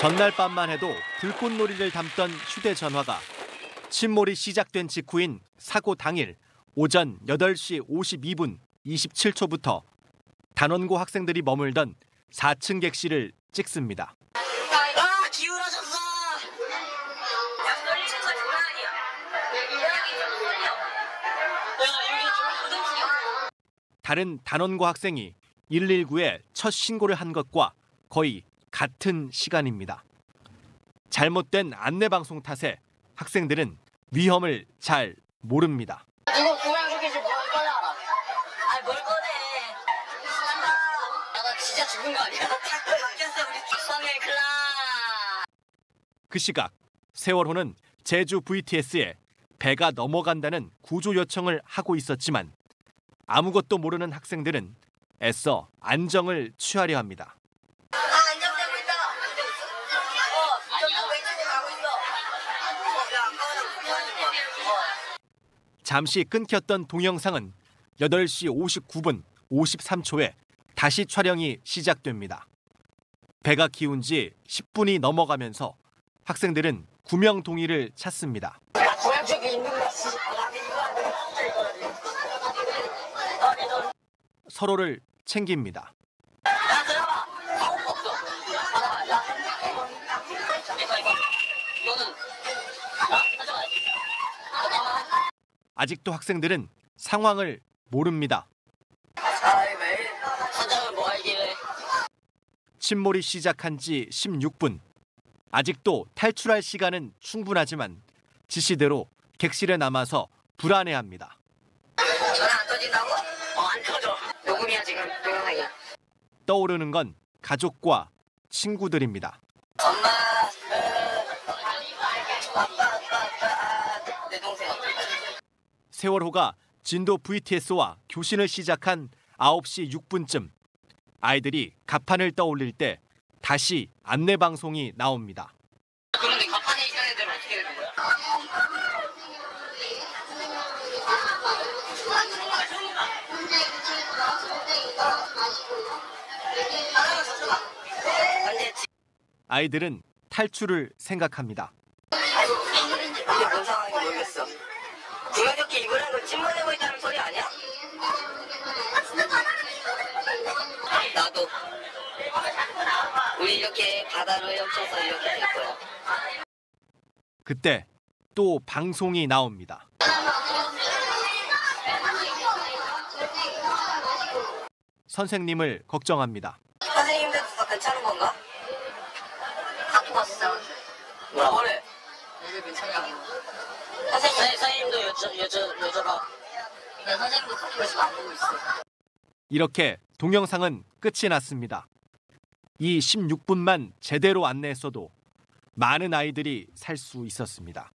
전날 밤만 해도 들꽃놀이를 담던 휴대전화가 침몰이 시작된 직후인 사고 당일 오전 8시 52분 27초부터 단원고 학생들이 머물던 4층 객실을 찍습니다. 아 기울어졌어. 다른 단원고 학생이 119에 첫 신고를 한 것과 거의 같은 시간입니다. 잘못된 안내 방송 탓에 학생들은 위험을 잘 모릅니다. 누구 구명 소개 좀뭘 꺼내라. 아뭘 꺼내. 야나 진짜 죽은 거 아니야? 자꾸 바뀌었어 우리 성일 클라. 그 시각 세월호는 제주 VTS에 배가 넘어간다는 구조 요청을 하고 있었지만 아무것도 모르는 학생들은 애써 안정을 취하려 합니다. 아 안정되고 있다. 어 안녕 왼쪽으로 가고 있어. 야 아까보다 불편하지 마. 어. 잠시 끊겼던 동영상은 8시 59분 53초에 다시 촬영이 시작됩니다. 배가 기운 지 10분이 넘어가면서 학생들은 구명 동의를 찾습니다. 서로를 챙깁니다. 야 들어봐. 아무 거 없어. 받아봐. 야. 이거 이거. 이거는 야 가져가야지. 아직도 학생들은 상황을 모릅니다. 뭐? 침몰이 시작한 지 16분. 아직도 탈출할 시간은 충분하지만 지시대로 객실에 남아서 불안해합니다. 전화 안 터진다고? 어 안 터져. 녹음이야 지금 동영상이야. 떠오르는 건 가족과 친구들입니다. 엄마. 으, 아빠 아빠 아빠. 세월호가 진도 VTS와 교신을 시작한 9시 6분쯤 아이들이 가판을 떠올릴 때 다시 안내 방송이 나옵니다. 그런데 가판에 있던 애들은 어떻게 되는 거야? 아이들은 탈출을 생각합니다. 아이고, 이게 뭔 상황인지 모르겠어. 구명조끼 입으라는 걸 찜만내고 있다는 소리 아니야? 나도. 우리 이렇게 바다로 헤엄쳐서 이렇게 될 거야. 그때 또 방송이 나옵니다. 선생님을 걱정합니다. 선생님들도 다 괜찮은 건가? 왔어. 뭐라 그래? 여기 괜찮냐고. 선생님, 선생님도 있어. 이렇게 동영상은 끝이 났습니다. 이 16분만 제대로 안내했어도 많은 아이들이 살 수 있었습니다.